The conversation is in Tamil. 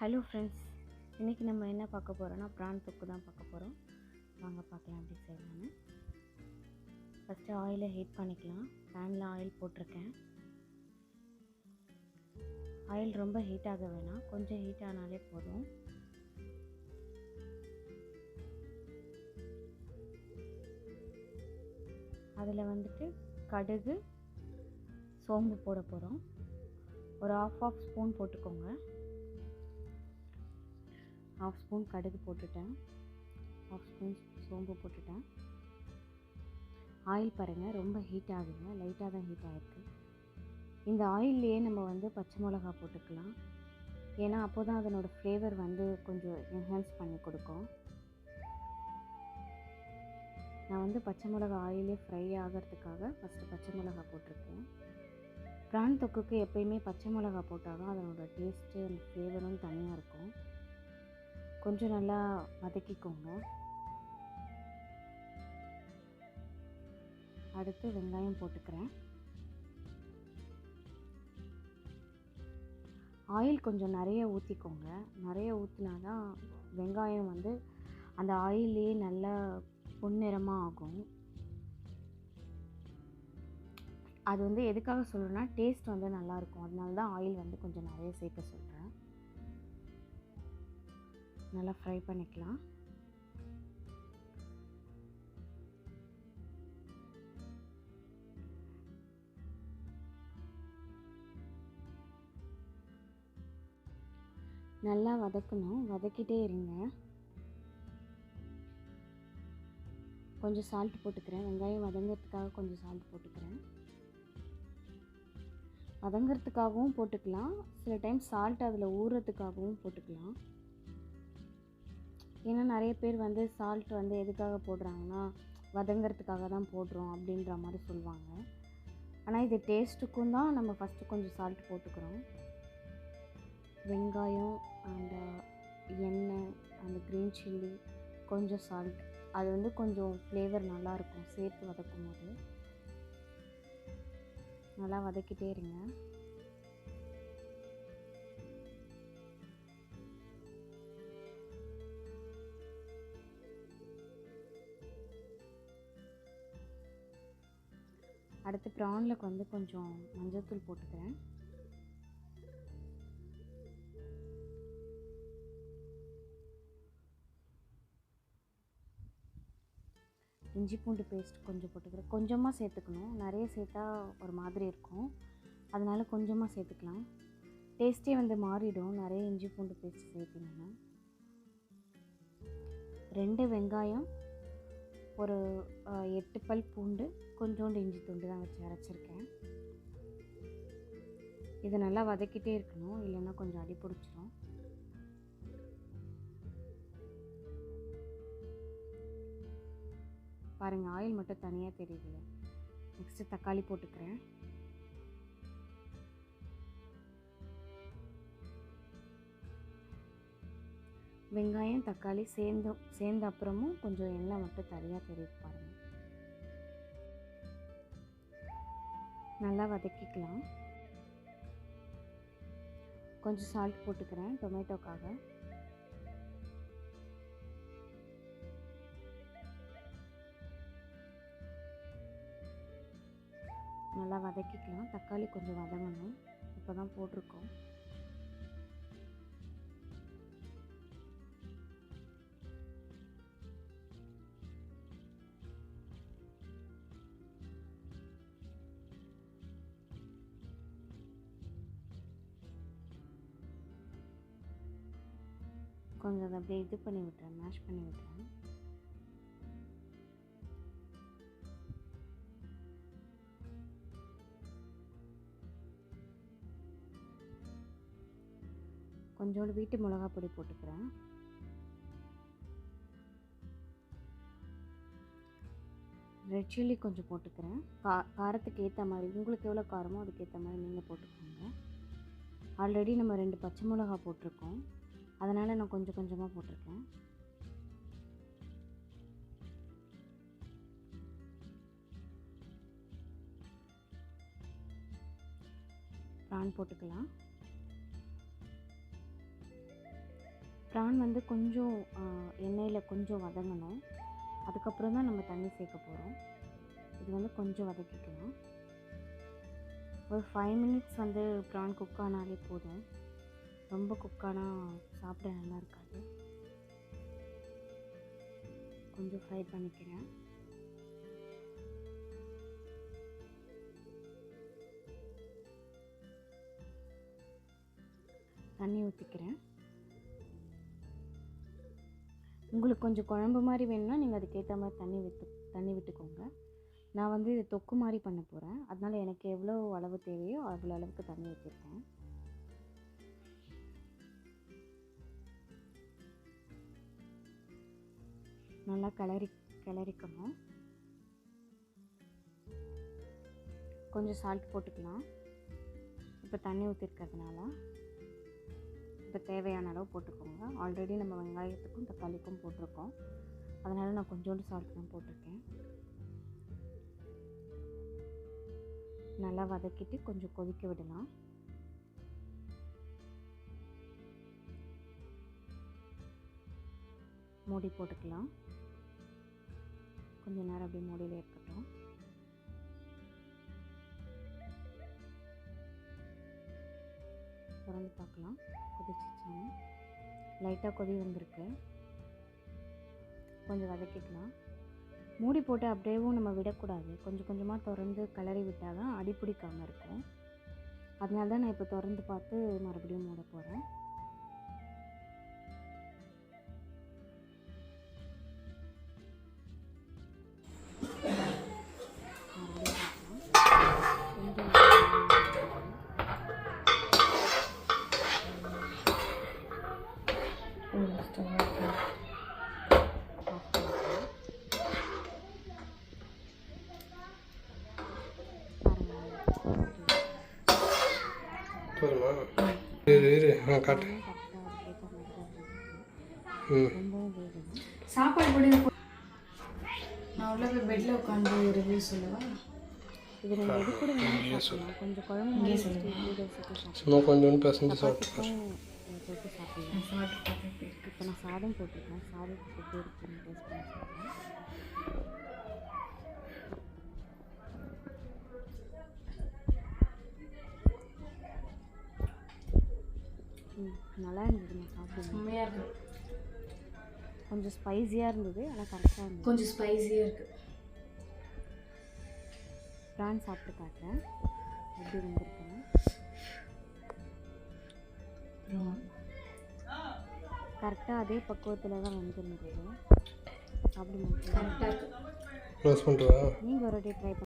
ஹலோ ஃப்ரெண்ட்ஸ் இன்றைக்கி நம்ம என்ன பார்க்க போகிறோன்னா ப்ரான் தொக்கு தான் பார்க்க போகிறோம் வாங்க பார்க்கலாம் எப்படி செய்யலான்னு ஃபஸ்ட்டு ஆயிலை ஹீட் பண்ணிக்கலாம். பேனில் ஆயில் போட்டிருக்கேன். ஆயில் ரொம்ப ஹீட் ஆக வேணாம். கொஞ்சம் ஹீட் ஆனாலே போதும். அதில் வந்துட்டு கடுகு சோம்பு போட போகிறோம் ஒரு ஆஃப் ஆஃப் ஸ்பூன் போட்டுக்கோங்க. ஹாஃப் ஸ்பூன் கடுகு போட்டுட்டேன். ஹாஃப் ஸ்பூன் சோம்பு போட்டுட்டேன். ஆயில் பாருங்கள் ரொம்ப ஹீட் ஆகுங்க லைட்டாக தான் ஹீட் ஆகிருக்கு இந்த ஆயில்லையே நம்ம வந்து பச்சை மிளகா போட்டுக்கலாம். ஏன்னா அப்போ தான் அதனோட ஃப்ளேவர் வந்து கொஞ்சம் என்ஹான்ஸ் பண்ணி கொடுக்கும். நான் வந்து பச்சை மிளகா ஆயிலே ஃப்ரை ஆகிறதுக்காக ஃபஸ்ட்டு பச்சை மிளகா போட்டிருக்கேன். ப்ரான் தொக்குக்கு எப்பயுமே பச்சை மிளகா போட்டால் தான் அதனோட டேஸ்ட்டு அந்த ஃப்ளேவரும் தனியாக இருக்கும். கொஞ்சம் நல்லா வதக்கிக்கோங்க. அடுத்து வெங்காயம் போட்டுக்கிறேன். ஆயில் கொஞ்சம் நிறைய ஊற்றிக்கோங்க நிறைய ஊற்றினா தான் வெங்காயம் வந்து அந்த ஆயிலே நல்லா பொன்னிறமாக ஆகும். அது வந்து எதுக்காக சொல்லணும்னா டேஸ்ட் வந்து நல்லாயிருக்கும் அதனால தான் ஆயில் வந்து கொஞ்சம் நிறைய சேர்க்க சொல்கிறேன் நல்லா ஃப்ரை பண்ணிக்கலாம். நல்லா வதக்கணும். வதக்கிட்டே இருங்க. கொஞ்சம் சால்ட் போட்டுக்கிறேன். வெங்காயம் வதங்கிறதுக்காக கொஞ்சம் சால்ட் போட்டுக்கிறேன். வதங்கிறதுக்காகவும் போட்டுக்கலாம். சில டைம் சால்ட் அதில் ஊறுறதுக்காகவும் போட்டுக்கலாம். ஏன்னா நிறைய பேர் வந்து சால்ட் வந்து எதுக்காக போடுறாங்கன்னா வதங்கிறதுக்காக தான் போடுறோம் அப்படின்ற மாதிரி சொல்லுவாங்க. ஆனால் இது டேஸ்ட்டுக்கும் தான் நம்ம ஃபஸ்ட்டு கொஞ்சம் சால்ட் போட்டுக்கிறோம். வெங்காயம் அந்த எண்ணெய் அந்த க்ரீன் சில்லி கொஞ்சம் சால்ட் அது வந்து கொஞ்சம் ஃப்ளேவர் நல்லாயிருக்கும். சேர்த்து வதக்கும் போது நல்லா வதக்கிட்டே இருங்க. அடுத்து ப்ரானில் வந்து கொஞ்சம் மஞ்சத்தூள் போட்டுக்கிறேன். இஞ்சி பூண்டு பேஸ்ட் கொஞ்சம் போட்டுக்கிறேன். கொஞ்சமாக சேர்த்துக்கணும். நிறைய சேர்த்தா ஒரு மாதிரி இருக்கும். அதனால் கொஞ்சமாக சேர்த்துக்கலாம். டேஸ்ட்டே வந்து மாறிடும். நிறைய இஞ்சி பூண்டு பேஸ்ட் சேர்த்திங்கன்னா. ரெண்டு வெங்காயம் ஒரு எட்டு பல் பூண்டு கொஞ்சோண்டு இஞ்சி துண்டு தான் வச்சு அரைச்சிருக்கேன். இதை நல்லா வதக்கிட்டே இருக்கணும். இல்லைன்னா கொஞ்சம் அடி பிடிச்சிரும். பாருங்கள் ஆயில் மட்டும் தனியாக தெரியுது நெக்ஸ்ட்டு தக்காளி போட்டுக்கிறேன். வெங்காயம் தக்காளி சேர்ந்து சேர்ந்த அப்புறமும் கொஞ்சம் எண்ணெய் மட்டும் தனியாக தெரியுது பாருங்கள் நல்லா வதக்கிக்கலாம். கொஞ்சம் சால்ட் போட்டுக்கிறேன் டொமேட்டோக்காக. நல்லா வதக்கிக்கலாம். தக்காளி கொஞ்சம் வதங்கணும். இப்போ தான் போட்டிருக்கோம். கொஞ்சம் அதை அப்படியே இது பண்ணி விட்டுறேன் மேஷ் பண்ணி விட்டுறேன். கொஞ்சோண்டு வீட்டு மிளகா பொடி போட்டுக்கிறேன். ரெட் சில்லி கொஞ்சம் போட்டுக்கிறேன். கா காரத்துக்கு ஏற்ற மாதிரி உங்களுக்கு எவ்வளோ காரமோ அதுக்கேற்ற மாதிரி நீங்கள் போட்டுக்கோங்க. ஆல்ரெடி நம்ம ரெண்டு பச்சை மிளகா போட்டிருக்கோம். அதனால் நான் கொஞ்சம் கொஞ்சமாக போட்டிருக்கேன். ப்ரான் போட்டுக்கலாம். ப்ரான் வந்து கொஞ்சம் எண்ணெயில் கொஞ்சம் வதங்கணும். அதுக்கப்புறம் தான் நம்ம தண்ணி சேர்க்க போகிறோம் இது வந்து கொஞ்சம் வதக்கிக்கலாம். ஒரு ஃபைவ் மினிட்ஸ் வந்து ப்ரான் குக் ஆனாலே போதும். ரொம்ப குக்கானால் சாப்பிட நல்லா இருக்காது. கொஞ்சம் ஃப்ரை பண்ணிக்கிறேன். தண்ணி ஊற்றிக்கிறேன் உங்களுக்கு கொஞ்சம் குழம்பு மாதிரி வேணும்னா நீங்கள் அதுக்கேற்ற மாதிரி தண்ணி விட்டு தண்ணி விட்டுக்கோங்க. நான் வந்து இது தொக்கு மாதிரி பண்ண போகிறேன் அதனால் எனக்கு எவ்வளோ அளவு தேவையோ அவ்வளோ அளவுக்கு தண்ணி வச்சுருக்கேன் நல்லா கிளறி கிளறிக்கணும். கொஞ்சம் சால்ட் போட்டுக்கலாம். இப்போ தண்ணி ஊற்றிருக்கிறதுனால இப்போ தேவையான அளவு போட்டுக்கோங்க. ஆல்ரெடி நம்ம வெங்காயத்துக்கும் தக்காளிக்கும் போட்டிருக்கோம். அதனால் நான் கொஞ்சோண்டு சால்ட் தான் போட்டிருக்கேன். நல்லா வதக்கிட்டு கொஞ்சம் கொதிக்க விடலாம். மூடி போட்டுக்கலாம். கொஞ்ச நேரம் அப்படியே மூடியில் இருக்கட்டும். திறந்து பார்க்கலாம். கொதிச்சிச்சாங்க லைட்டாக கொதி வந்திருக்கு. கொஞ்சம் வதக்கிக்கலாம். மூடி போட்டு அப்படியேவும் நம்ம விடக்கூடாது. கொஞ்சம் கொஞ்சமாக திறந்து கிளறி விட்டால் தான் அடி பிடிக்காமல் இருக்கும். அதனால தான் நான் இப்போ திறந்து பார்த்து மறுபடியும் மூட போகிறேன் போதுமா? இரு இரு. ஆ காட்டு. ம். சாப்பாடு கூட போ- நான் உள்ள போய் பெட்டில் உட்காந்து ரிவ்யூ சொல்லவா? சும்மா கொஞ்சோண்டு பிசைஞ்சு சாப்பிட்டு சாப்பிட்டு இப்போ நான் சாதம் போட்டிருக்கேன். சாதத்துக்கு எப்படி இருக்குன்னு நல்லா இருந்தது சாப்பிடுவேன் செம்மையாக இருக்கு. கொஞ்சம் ஸ்பைஸியாக இருந்தது ஆனால் கரெக்டாக இருந்தது. கொஞ்சம் ஸ்பைஸியாக இருக்கு. ப்ரான் சாப்பிட்டு காட்டுறேன். எப்படி வந்திருக்குன்னு கரெக்டாக அதே பக்குவத்தில் தான் வந்துருந்தது. சாப்பிடும்போது. கரெக்டாக க்ளோஸ் பண்ணிட்டு வா நீங்கள் ஒரு ட்ரை